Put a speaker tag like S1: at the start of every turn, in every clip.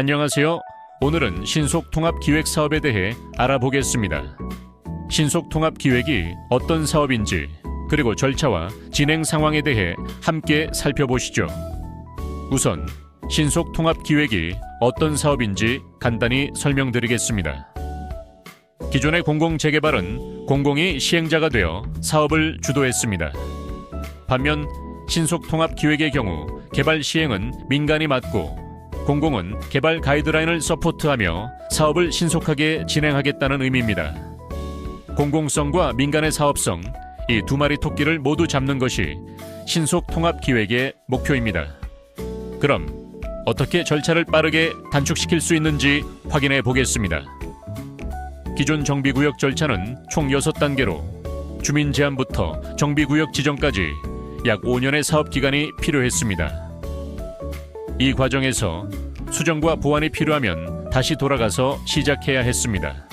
S1: 안녕하세요. 오늘은 신속통합기획 사업에 대해 알아보겠습니다. 신속통합기획이 어떤 사업인지 그리고 절차와 진행 상황에 대해 함께 살펴보시죠. 우선 신속통합기획이 어떤 사업인지 간단히 설명드리겠습니다. 기존의 공공재개발은 공공이 시행자가 되어 사업을 주도했습니다. 반면 신속통합기획의 경우 개발 시행은 민간이 맡고 공공은 개발 가이드라인을 서포트하며 사업을 신속하게 진행하겠다는 의미입니다. 공공성과 민간의 사업성, 이 두 마리 토끼를 모두 잡는 것이 신속 통합 기획의 목표입니다. 그럼 어떻게 절차를 빠르게 단축시킬 수 있는지 확인해 보겠습니다. 기존 정비구역 절차는 총 6단계로 주민 제안부터 정비구역 지정까지 약 5년의 사업 기간이 필요했습니다. 이 과정에서 수정과 보완이 필요하면 다시 돌아가서 시작해야 했습니다.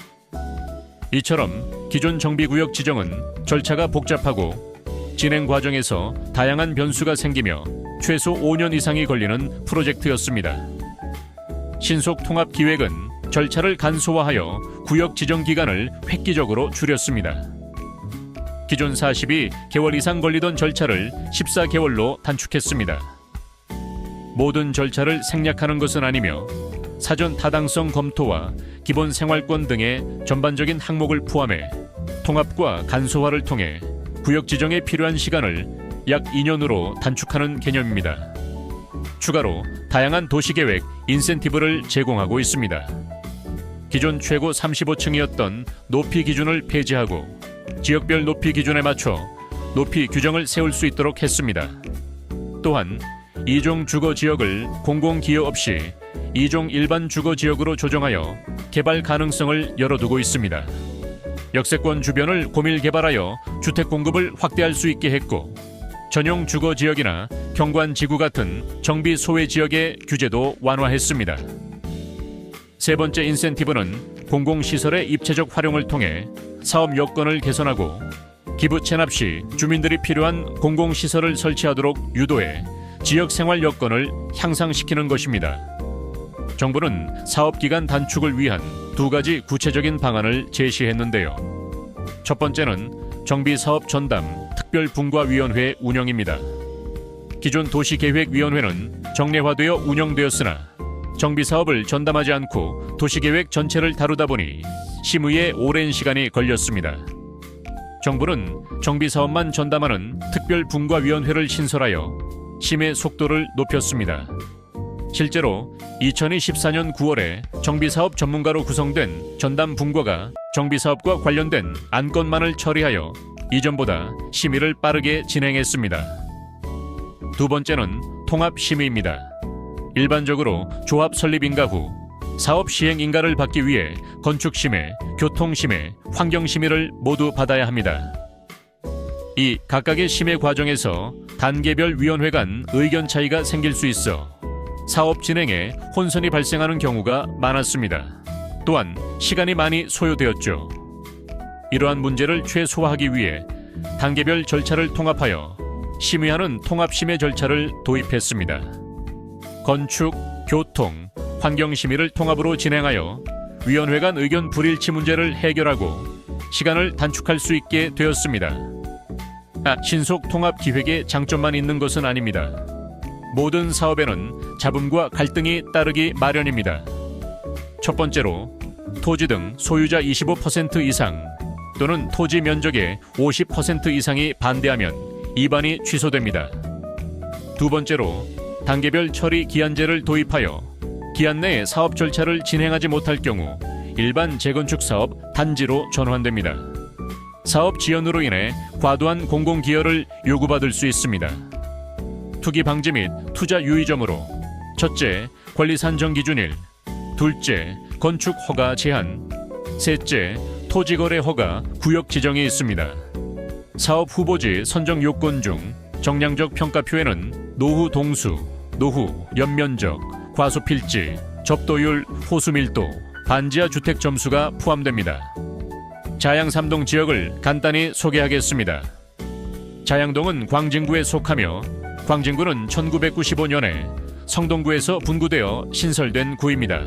S1: 이처럼 기존 정비구역 지정은 절차가 복잡하고 진행 과정에서 다양한 변수가 생기며 최소 5년 이상이 걸리는 프로젝트였습니다. 신속 통합 기획은 절차를 간소화하여 구역 지정 기간을 획기적으로 줄였습니다. 기존 42개월 이상 걸리던 절차를 14개월로 단축했습니다. 모든 절차를 생략하는 것은 아니며 사전 타당성 검토와 기본 생활권 등의 전반적인 항목을 포함해 통합과 간소화를 통해 구역 지정에 필요한 시간을 약 2년으로 단축하는 개념입니다. 추가로 다양한 도시계획 인센티브를 제공하고 있습니다. 기존 최고 35층이었던 높이 기준을 폐지하고 지역별 높이 기준에 맞춰 높이 규정을 세울 수 있도록 했습니다. 또한 이종 주거 지역을 공공기여 없이 이종 일반 주거 지역으로 조정하여 개발 가능성을 열어두고 있습니다. 역세권 주변을 고밀 개발하여 주택 공급을 확대할 수 있게 했고 전용 주거 지역이나 경관 지구 같은 정비 소외 지역의 규제도 완화했습니다. 세 번째 인센티브는 공공시설의 입체적 활용을 통해 사업 여건을 개선하고 기부 체납 시 주민들이 필요한 공공시설을 설치하도록 유도해 지역 생활 여건을 향상시키는 것입니다. 정부는 사업 기간 단축을 위한 두 가지 구체적인 방안을 제시했는데요. 첫 번째는 정비 사업 전담 특별 분과 위원회 운영입니다. 기존 도시계획위원회는 정례화되어 운영되었으나 정비 사업을 전담하지 않고 도시계획 전체를 다루다 보니 심의에 오랜 시간이 걸렸습니다. 정부는 정비 사업만 전담하는 특별 분과위원회를 신설하여 심의 속도를 높였습니다. 실제로 2024년 9월에 정비사업 전문가로 구성된 전담 분과가 정비사업과 관련된 안건만을 처리하여 이전보다 심의를 빠르게 진행했습니다. 두 번째는 통합 심의입니다. 일반적으로 조합 설립 인가 후 사업 시행 인가를 받기 위해 건축 심의, 교통 심의, 환경 심의를 모두 받아야 합니다. 이 각각의 심의 과정에서 단계별 위원회 간 의견 차이가 생길 수 있어 사업 진행에 혼선이 발생하는 경우가 많았습니다. 또한 시간이 많이 소요되었죠. 이러한 문제를 최소화하기 위해 단계별 절차를 통합하여 심의하는 통합심의 절차를 도입했습니다. 건축, 교통, 환경 심의를 통합으로 진행하여 위원회 간 의견 불일치 문제를 해결하고 시간을 단축할 수 있게 되었습니다. 아, 신속 통합 기획의 장점만 있는 것은 아닙니다. 모든 사업에는 잡음과 갈등이 따르기 마련입니다. 첫 번째로 토지 등 소유자 25% 이상 또는 토지 면적의 50% 이상이 반대하면 이반이 취소됩니다. 두 번째로 단계별 처리 기한제를 도입하여 기한 내에 사업 절차를 진행하지 못할 경우 일반 재건축 사업 단지로 전환됩니다. 사업 지연으로 인해 과도한 공공기여를 요구받을 수 있습니다. 투기 방지 및 투자 유의점으로 첫째, 권리 산정 기준 일 둘째, 건축 허가 제한 셋째, 토지 거래 허가 구역 지정이 있습니다. 사업 후보지 선정 요건 중 정량적 평가표에는 노후 동수, 노후, 연면적, 과소 필지, 접도율, 호수 밀도, 반지하 주택 점수가 포함됩니다. 자양 3동 지역을 간단히 소개하겠습니다. 자양동은 광진구에 속하며 광진구는 1995년에 성동구에서 분구되어 신설된 구입니다.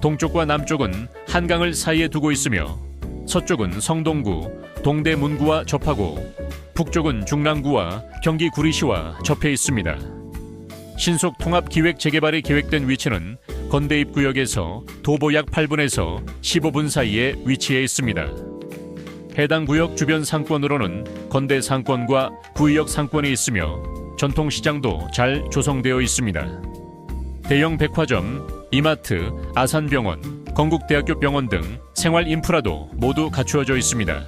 S1: 동쪽과 남쪽은 한강을 사이에 두고 있으며 서쪽은 성동구, 동대문구와 접하고 북쪽은 중랑구와 경기 구리시와 접해 있습니다. 신속 통합 기획 재개발이 계획된 위치는 건대입 구역에서 도보 약 8분에서 15분 사이에 위치해 있습니다. 해당 구역 주변 상권으로는 건대 상권과 구의역 상권이 있으며 전통시장도 잘 조성되어 있습니다. 대형 백화점, 이마트, 아산병원, 건국대학교 병원 등 생활 인프라도 모두 갖추어져 있습니다.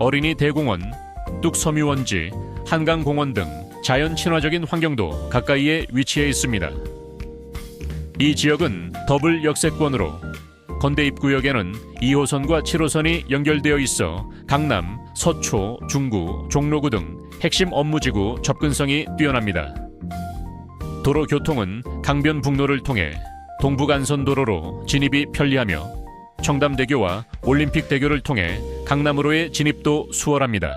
S1: 어린이 대공원, 뚝섬유원지, 한강공원 등 자연 친화적인 환경도 가까이에 위치해 있습니다. 이 지역은 더블 역세권으로 건대 입구역에는 2호선과 7호선이 연결되어 있어 강남, 서초, 중구, 종로구 등 핵심 업무지구 접근성이 뛰어납니다. 도로 교통은 강변북로를 통해 동북안선도로로 진입이 편리하며 청담대교와 올림픽대교를 통해 강남으로의 진입도 수월합니다.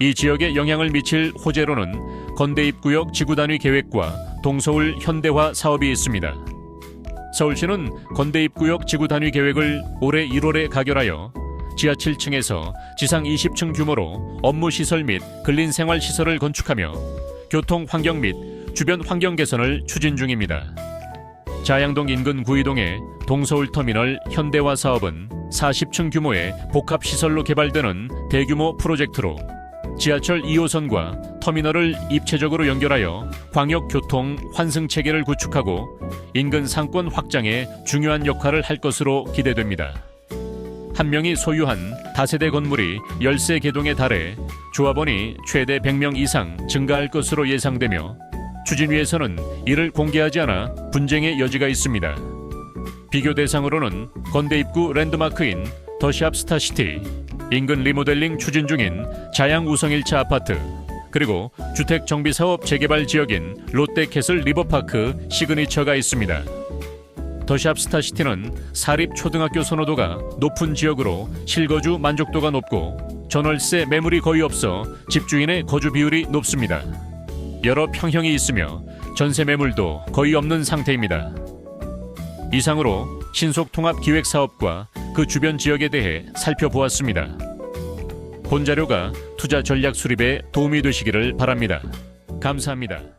S1: 이 지역에 영향을 미칠 호재로는 건대 입구역 지구단위 계획과 동서울 현대화 사업이 있습니다. 서울시는 건대 입구역 지구 단위 계획을 올해 1월에 가결하여 지하 7층에서 지상 20층 규모로 업무 시설 및 근린 생활 시설을 건축하며 교통 환경 및 주변 환경 개선을 추진 중입니다. 자양동 인근 구이동의 동서울 터미널 현대화 사업은 40층 규모의 복합 시설로 개발되는 대규모 프로젝트로 지하철 2호선과 터미널을 입체적으로 연결하여 광역교통 환승 체계를 구축하고 인근 상권 확장에 중요한 역할을 할 것으로 기대됩니다. 한 명이 소유한 다세대 건물이 열세 개동에 달해 조합원이 최대 100명 이상 증가할 것으로 예상되며 추진위에서는 이를 공개하지 않아 분쟁의 여지가 있습니다. 비교 대상으로는 건대 입구 랜드마크인 더샵 스타시티, 인근 리모델링 추진 중인 자양 우성 1차 아파트, 그리고 주택 정비 사업 재개발 지역인 롯데캐슬 리버파크 시그니처가 있습니다. 더샵 스타시티는 사립 초등학교 선호도가 높은 지역으로 실거주 만족도가 높고 전월세 매물이 거의 없어 집주인의 거주 비율이 높습니다. 여러 평형이 있으며 전세 매물도 거의 없는 상태입니다. 이상으로 신속 통합 기획 사업과 그 주변 지역에 대해 살펴보았습니다. 본 자료가 투자 전략 수립에 도움이 되시기를 바랍니다. 감사합니다.